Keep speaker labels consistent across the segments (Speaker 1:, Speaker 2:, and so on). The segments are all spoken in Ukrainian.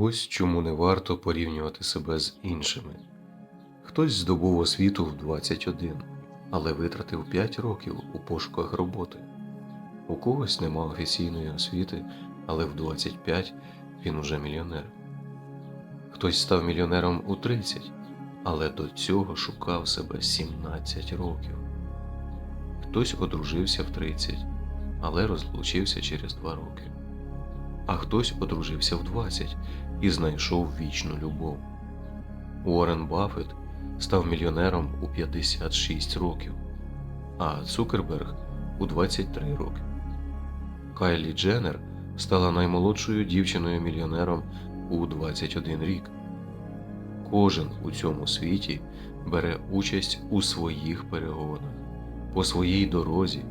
Speaker 1: Ось чому не варто порівнювати себе з іншими. Хтось здобув освіту в 21, але витратив 5 років у пошуках роботи. У когось нема офіційної освіти, але в 25 він уже мільйонер. Хтось став мільйонером у 30, але до цього шукав себе 17 років. Хтось одружився в 30, але розлучився через 2 роки. А хтось одружився в 20 і знайшов вічну любов. Уоррен Баффет став мільйонером у 56 років, а Цукерберг у 23 роки. Кайлі Дженнер стала наймолодшою дівчиною мільйонером у 21 рік. Кожен у цьому світі бере участь у своїх перегонах, по своїй дорозі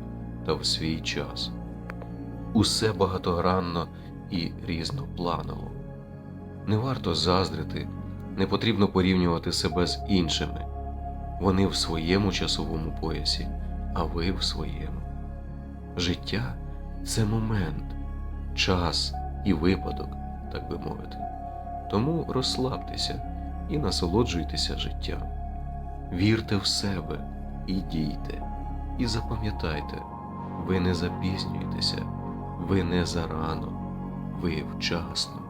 Speaker 1: та в свій час. Усе багатогранно і різнопланово. Не варто заздрити, не потрібно порівнювати себе з іншими. Вони в своєму часовому поясі, а ви в своєму. Життя це момент, час і випадок, так би мовити. Тому розслабтеся і насолоджуйтеся життям. Вірте в себе і дійте. І запам'ятайте, ви не запізнюєтеся, ви не зарано, ви вчасно.